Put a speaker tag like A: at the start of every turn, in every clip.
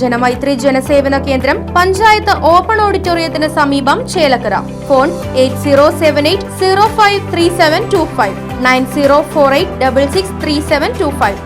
A: ജനമൈത്രി ജനസേവന കേന്ദ്രം പഞ്ചായത്ത് ഓപ്പൺ ഓഡിറ്റോറിയത്തിന് സമീപം Chelakkara. Phone eight zero seven eight zero five three seven two five nine zero four eight double six three seven two five.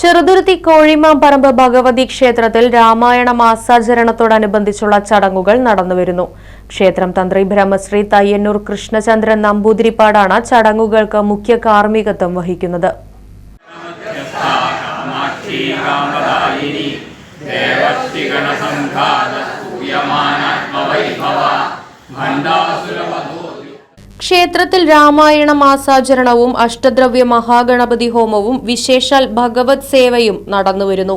A: Cheruthuruthy Kozhimamparamb Bhagavathi ക്ഷേത്രത്തിൽ രാമായണ മാസാചരണത്തോടനുബന്ധിച്ചുള്ള ചടങ്ങുകൾ നടന്നുവരുന്നു. ക്ഷേത്രം തന്ത്രി ബ്രഹ്മശ്രീ തയ്യന്നൂർ കൃഷ്ണചന്ദ്രൻ നമ്പൂതിരിപ്പാടാണ് ചടങ്ങുകൾക്ക് മുഖ്യ കാർമ്മികത്വം വഹിക്കുന്നത്. ക്ഷേത്രത്തിൽ രാമായണ മാസാചരണവും അഷ്ടദ്രവ്യ മഹാഗണപതി ഹോമവും വിശേഷാൽ ഭഗവത് സേവയും നടന്നുവരുന്നു.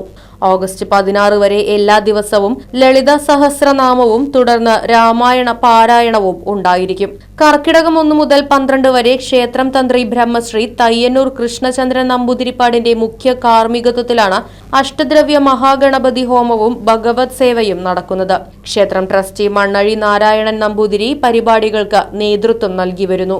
A: ഓഗസ്റ്റ് പതിനാറ് വരെ എല്ലാ ദിവസവും ലളിത സഹസ്രനാമവും തുടർന്ന് രാമായണ പാരായണവും ഉണ്ടായിരിക്കും. കർക്കിടകം ഒന്നു മുതൽ പന്ത്രണ്ട് വരെ ക്ഷേത്രം തന്ത്രി ബ്രഹ്മശ്രീ തയ്യന്നൂർ കൃഷ്ണചന്ദ്രൻ നമ്പൂതിരിപ്പാടിന്റെ മുഖ്യ കാർമ്മികത്വത്തിലാണ് അഷ്ടദ്രവ്യ മഹാഗണപതി ഹോമവും ഭഗവത് സേവയും നടക്കുന്നത്. ക്ഷേത്രം ട്രസ്റ്റി മണ്ണഴി നാരായണൻ നമ്പൂതിരി പരിപാടികൾക്ക് നേതൃത്വം നൽകി വരുന്നു.